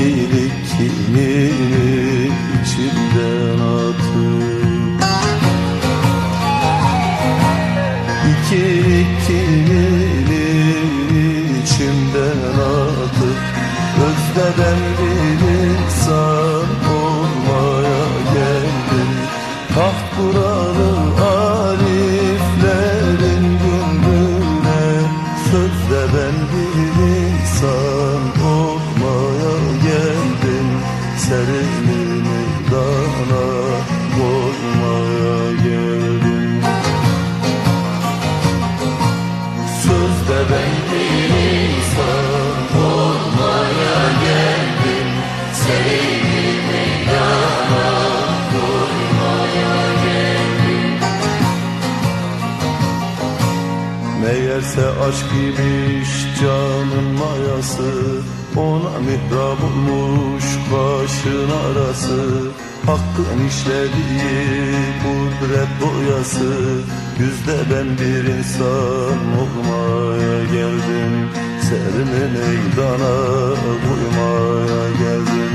kimin içinden atıp İki kimin içimden atıp Özde ben bir insan olmaya geldim Taht kuralı ariflerin gönlüne Sözde ben bir insan olmaya Serini meydana koymaya geldim. Sözde ben bir insan olmaya geldim. Serini meydana koymaya geldim. Meğerse aşk imiş canın mayası Ona mihrab olmuş başın arası Hakkın işlediği kudret boyası. Yüzde ben bir insan olmaya geldim. Serimi meydana koymaya geldim.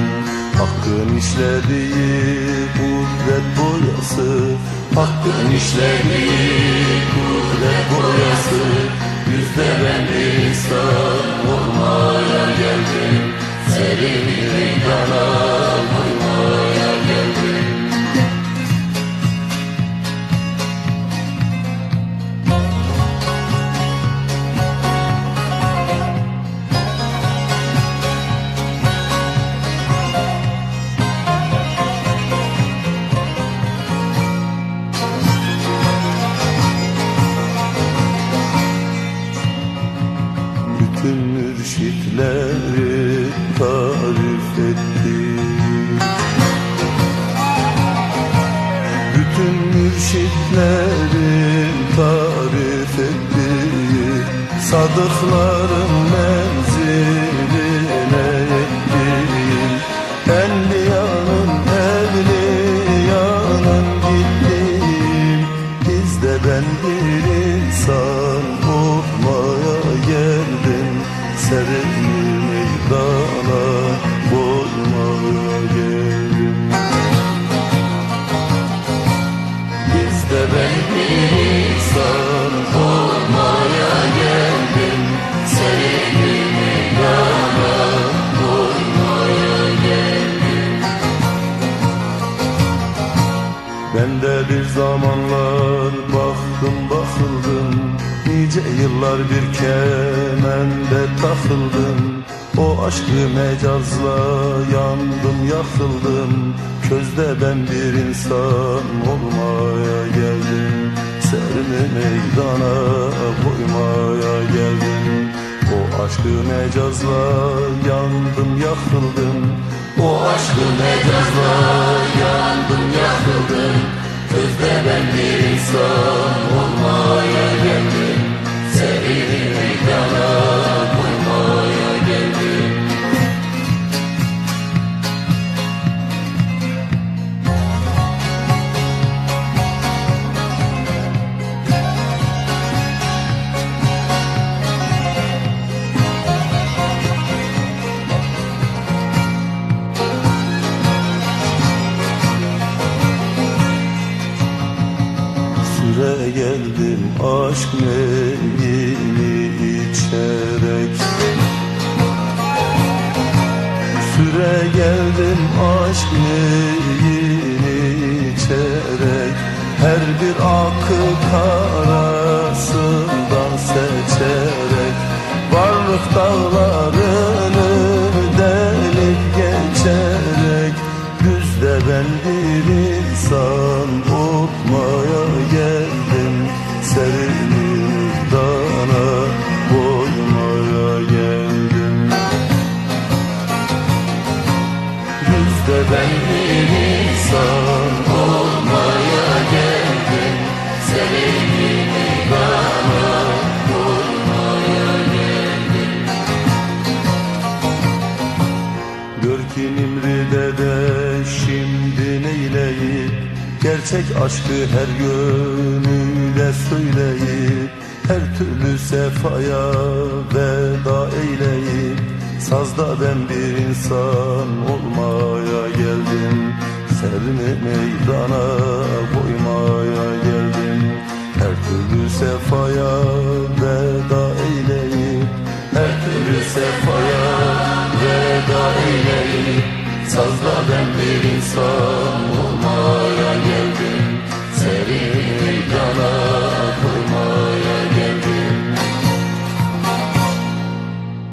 Hakkın işlediği kudret boyası Hakkın işlediği kudret mürşitleri tarif etti Bütün mürşitlerin tarif etti Sadıkların menziline yettim Enbiyanın evliyanın gittim Bizde ben bir insan olmaya geldim. Serini yıllar bir kemende takıldım. O aşkı mecazla yandım yakıldım. Közde ben bir insan olmaya geldim. Serimi meydana koymaya geldim. O aşkı mecazla yandım yakıldım. O aşkı mecazla yandım yakıldım. Közde ben bir insan aşk meyini içerek Süre geldim aşk meyini içerek Her bir akık arasından seçerek Varlık dağlarını delip geçerek Düzde ben bir insan olmaya geldim Serini dana koymaya geldim Düzde ben bir insan olmaya geldim Serini dana koymaya geldim Gör ki şimdi neyleyip Gerçek aşkı her gönüle söyleyip Her türlü sefaya veda eyleyip Sazda ben bir insan olmaya geldim. Serimi meydana koymaya geldim. Her türlü sefaya veda eyleyip Her türlü sefaya veda eyleyip Sazda ben bir insan